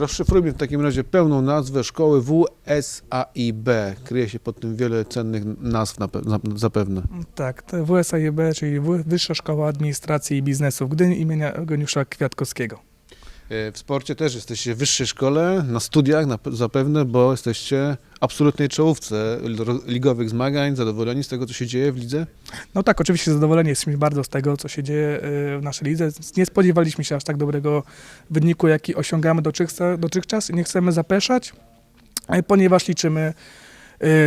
Rozszyfrujmy w takim razie pełną nazwę szkoły WSAIB. Kryje się pod tym wiele cennych nazw nape- na- zapewne. Tak, WSAIB, czyli Wyższa Szkoła Administracji i Biznesu w Gdyni imienia Eugeniusza Kwiatkowskiego. E, W sporcie też jesteście w wyższej szkole, na studiach na, zapewne, bo jesteście absolutnej czołówce ligowych zmagań, zadowoleni z tego, co się dzieje w lidze? No tak, oczywiście zadowoleni jesteśmy bardzo z tego, co się dzieje y, w naszej lidze. Nie spodziewaliśmy się aż tak dobrego wyniku, jaki osiągamy dotychczas, i nie chcemy zapeszać, y, ponieważ liczymy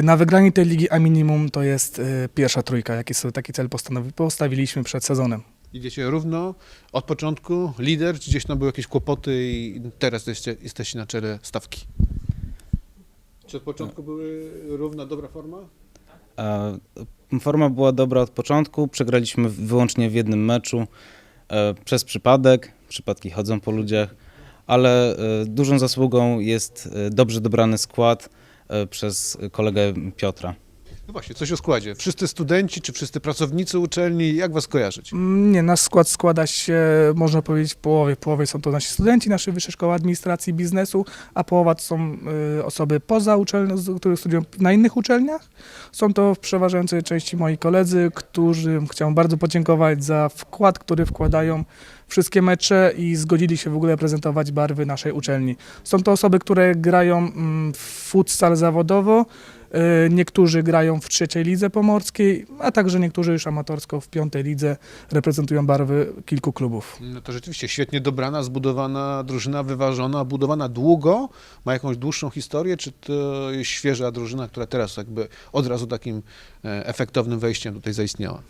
na wygranie tej ligi, a minimum to jest pierwsza trójka, jaki sobie taki cel postawiliśmy przed sezonem. Idziecie równo od początku, lider, czy gdzieś tam były jakieś kłopoty i teraz jesteście, jesteście na czele stawki? Czy od początku były równa, dobra forma? Forma była dobra od początku, przegraliśmy wyłącznie w jednym meczu e, przez przypadek, przypadki chodzą po ludziach, ale e, dużą zasługą jest e, dobrze dobrany skład przez kolegę Piotra. No właśnie, coś o składzie. Wszyscy studenci, czy wszyscy pracownicy uczelni, jak was kojarzyć? Mm, Nie, nasz skład składa się, można powiedzieć, w połowie. W połowie są to nasi studenci naszej Wyższej Szkoły Administracji Biznesu, a połowa to są y, osoby poza uczelnią, które studiują na innych uczelniach. Są to w przeważającej części moi koledzy, którym chciałem bardzo podziękować za wkład, który wkładają wszystkie mecze i zgodzili się w ogóle prezentować barwy naszej uczelni. Są to osoby, które grają mm, w futsal zawodowo, y, niektórzy grają w trzeciej lidze pomorskiej, a także niektórzy już amatorsko w piątej lidze reprezentują barwy kilku klubów. No to rzeczywiście świetnie dobrana, zbudowana drużyna, wyważona, budowana długo, ma jakąś dłuższą historię, czy to jest świeża drużyna, która teraz jakby od razu takim e, efektownym wejściem tutaj zaistniała?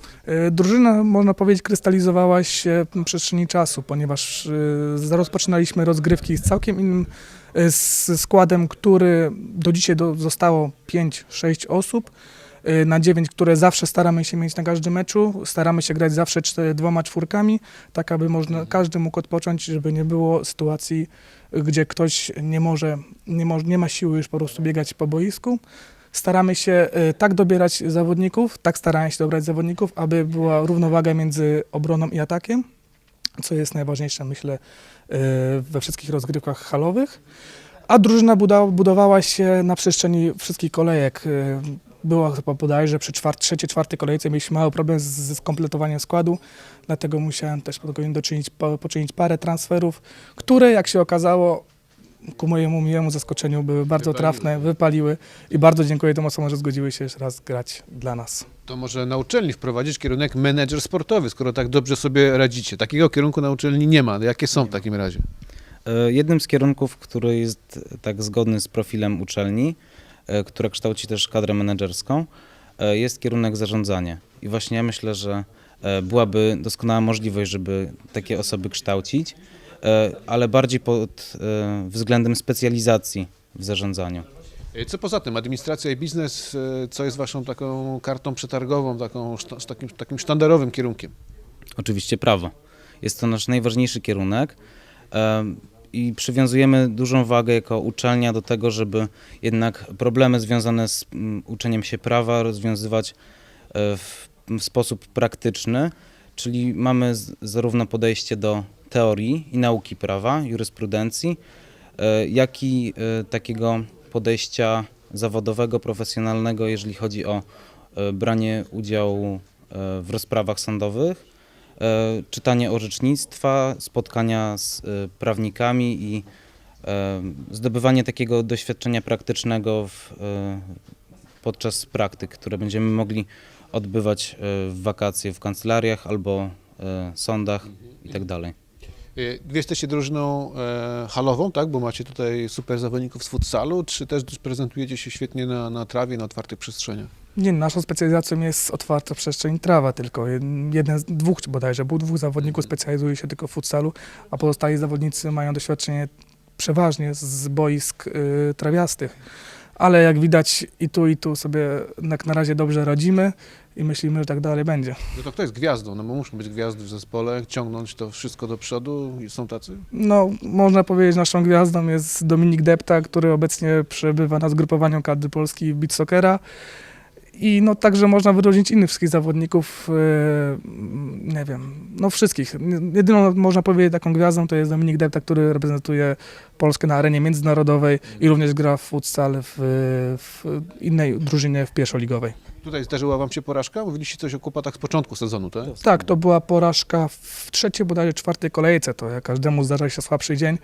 Y, Drużyna, można powiedzieć, krystalizowała się w przestrzeni czasu, ponieważ y, rozpoczynaliśmy rozgrywki z całkiem innym y, z składem, który do dzisiaj do, zostało 5-6 osób. y, Na 9, które zawsze staramy się mieć na każdym meczu. Staramy się grać zawsze cztery, dwoma czwórkami, tak aby można, każdy mógł odpocząć, żeby nie było sytuacji, gdzie ktoś nie może, nie, może, nie ma siły już po prostu biegać po boisku. Staramy się tak dobierać zawodników, tak starałem się dobrać zawodników, aby była równowaga między obroną i atakiem, co jest najważniejsze, myślę, y, we wszystkich rozgrywkach halowych. A drużyna budowała się na przestrzeni wszystkich kolejek. Y, Było chyba bodajże przy czwart, trzeciej, czwartej kolejce mieliśmy mały problem z, ze skompletowaniem składu, dlatego musiałem też poczynić parę transferów, które jak się okazało ku mojemu miłemu zaskoczeniu były bardzo Wypaliły. trafne, wypaliły i bardzo dziękuję tym osobom, że zgodziły się jeszcze raz grać dla nas. To może na uczelni wprowadzić kierunek menedżer sportowy, skoro tak dobrze sobie radzicie. Takiego kierunku na uczelni nie ma. Jakie są w takim razie? E, Jednym z kierunków, który jest tak zgodny z profilem uczelni, e, która kształci też kadrę menedżerską, e, jest kierunek zarządzanie. I właśnie ja myślę, że byłaby doskonała możliwość, żeby takie osoby kształcić, ale bardziej pod e, względem specjalizacji w zarządzaniu. E, Co poza tym, administracja i biznes, e, co jest waszą taką kartą przetargową, taką, takim, takim sztandarowym kierunkiem? Oczywiście prawo. Jest to nasz najważniejszy kierunek i przywiązujemy dużą wagę jako uczelnia do tego, żeby jednak problemy związane z uczeniem się prawa rozwiązywać e, w, sposób praktyczny, czyli mamy zarówno podejście do teorii i nauki prawa, jurysprudencji, e, jak i e, takiego podejścia zawodowego, profesjonalnego, jeżeli chodzi o e, branie udziału w rozprawach sądowych, czytanie orzecznictwa, spotkania z prawnikami i zdobywanie takiego doświadczenia praktycznego w, podczas praktyk, które będziemy mogli odbywać w wakacje w kancelariach albo sądach itd. E, Wy jesteście drużyną e, halową, tak? Bo macie tutaj super zawodników z futsalu, czy też prezentujecie się świetnie na, na trawie, na otwartych przestrzeniach? Nie, naszą specjalizacją jest otwarta przestrzeń trawa tylko. Jed- Jeden z dwóch bodajże, był dwóch zawodników specjalizuje się tylko w futsalu, a pozostali zawodnicy mają doświadczenie przeważnie z boisk y, trawiastych. Ale jak widać i tu i tu sobie jak na razie dobrze radzimy i myślimy, że tak dalej będzie. No to kto jest gwiazdą? No bo muszą być gwiazdy w zespole, ciągnąć to wszystko do przodu i są tacy? No, można powiedzieć, naszą gwiazdą jest Dominik Depta, który obecnie przebywa na zgrupowaniu kadry Polski Beach Soccera. I no także można wyróżnić innych wszystkich zawodników, e, nie wiem, no wszystkich. Jedyną, można powiedzieć, taką gwiazdą to jest Dominik Depta, który reprezentuje Polskę na arenie międzynarodowej i również gra w futsal w, w innej drużynie w pierwszoligowej. Tutaj zdarzyła wam się porażka? Mówiliście coś o kłopotach z początku sezonu, tak? Tak, to była porażka w trzeciej, bodajże czwartej kolejce, to jak każdemu zdarza się słabszy dzień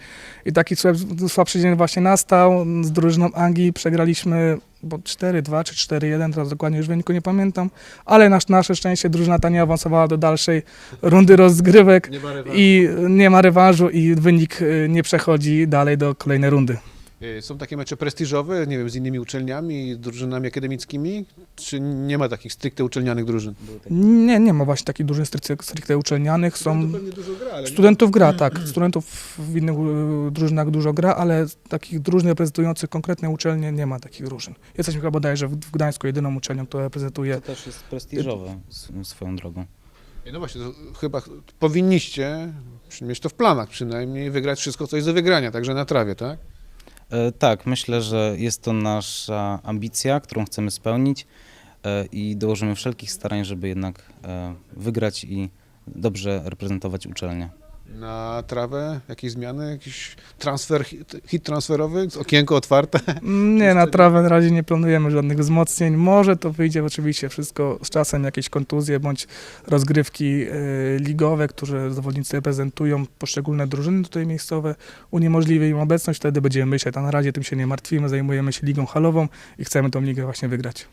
i taki słab- słabszy dzień właśnie nastał. Z drużyną Anglii przegraliśmy bo 4-2 czy 4-1, teraz dokładnie już wyniku nie pamiętam, ale na nasze szczęście drużyna ta nie awansowała do dalszej rundy rozgrywek Nie i nie ma rewanżu i wynik y, nie przechodzi dalej do kolejnej rundy. Y, Są takie mecze prestiżowe, nie wiem, z innymi uczelniami, drużynami akademickimi, czy nie ma takich stricte uczelnianych drużyn? Nie, nie ma właśnie takich drużyn stricte, stricte uczelnianych, są... gra, ale Studentów gra, tak. Studentów w innych e, drużynach dużo gra, ale takich drużyn reprezentujących konkretne uczelnie nie ma takich drużyn. Jesteśmy chyba bodajże w w Gdańsku jedyną uczelnią, która reprezentuje. To też jest prestiżowe s- swoją drogą. No właśnie, to chyba powinniście mieć to w planach przynajmniej, wygrać wszystko, co jest do wygrania, także na trawie, tak? E, Tak, myślę, że jest to nasza ambicja, którą chcemy spełnić e, i dołożymy wszelkich starań, żeby jednak e, wygrać i dobrze reprezentować uczelnię. Na trawę jakieś zmiany, jakiś transfer, hit, transferowy, okienko otwarte? Nie, na trawę na razie nie planujemy żadnych wzmocnień. Może to wyjdzie oczywiście wszystko z czasem, jakieś kontuzje bądź rozgrywki e, ligowe, które zawodnicy reprezentują poszczególne drużyny tutaj miejscowe, uniemożliwi im obecność, wtedy będziemy myśleć, a na razie tym się nie martwimy, zajmujemy się ligą halową i chcemy tą ligę właśnie wygrać.